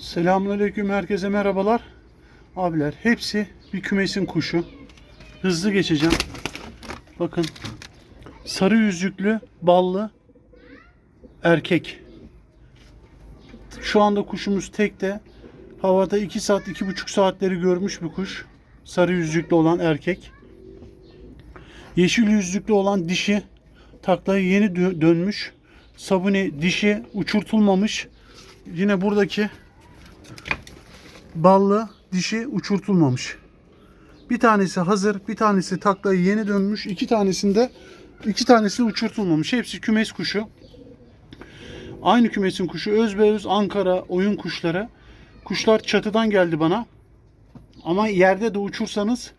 Selamünaleyküm herkese merhabalar. Abiler hepsi bir kümesin kuşu. Hızlı geçeceğim. Bakın sarı yüzüklü ballı erkek. Şu anda kuşumuz tekte. Havada 2 saat 2,5 saatleri görmüş bir kuş. Sarı yüzüklü olan erkek. Yeşil yüzüklü olan dişi taklayı yeni dö- dönmüş. Sabuni dişi uçurtulmamış. Yine buradaki ballı dişi uçurtulmamış. Bir tanesi hazır, bir tanesi taklayı yeni dönmüş, iki tanesinde iki tanesi uçurtulmamış. Hepsi kümes kuşu. Aynı kümesin kuşu özbeöz Ankara oyun kuşları. Kuşlar çatıdan geldi bana. Ama yerde de uçursanız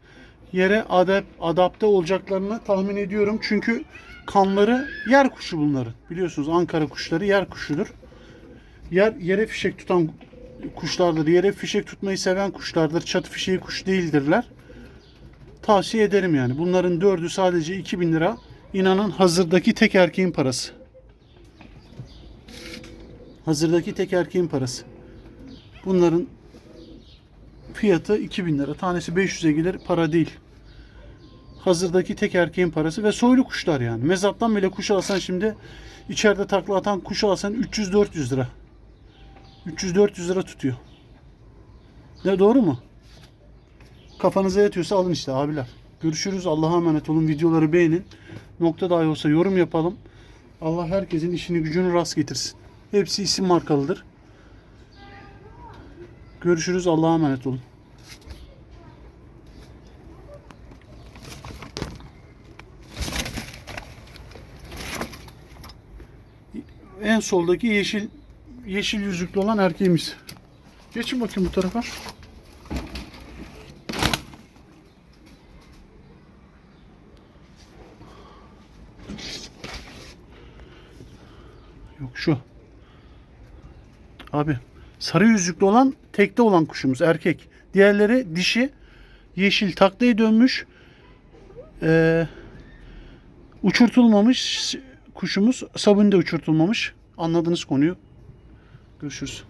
yere adap, adapte olacaklarını tahmin ediyorum. Çünkü kanları yer kuşu bunların. Biliyorsunuz Ankara kuşları yer kuşudur. Yer, yere fişek tutan kuşlardır. Yere fişek tutmayı seven kuşlardır. Çatı fişeği kuş değildirler. Tavsiye ederim yani. Bunların dördü sadece 2000 lira. İnanın hazırdaki tek erkeğin parası. Hazırdaki tek erkeğin parası. Bunların fiyatı 2000 lira. Tanesi 500'e gelir. Para değil. Hazırdaki tek erkeğin parası ve soylu kuşlar yani. Mezattan bile kuş alsan şimdi içeride takla atan kuş alsan 300-400 lira. 300-400 lira tutuyor. Ne doğru mu? Kafanıza yatıyorsa alın işte abiler. Görüşürüz. Allah'a emanet olun. Videoları beğenin. Nokta dahi olsa yorum yapalım. Allah herkesin işini gücünü rast getirsin. Hepsi isim markalıdır. Görüşürüz. Allah'a emanet olun. En soldaki yeşil yeşil yüzüklü olan erkeğimiz. Geçin bakayım bu tarafa. Yok şu. Abi sarı yüzüklü olan tekte olan kuşumuz erkek. Diğerleri dişi. Yeşil taklaya dönmüş. Ee, uçurtulmamış kuşumuz. Sabun da uçurtulmamış. Anladınız konuyu. Görüşürüz.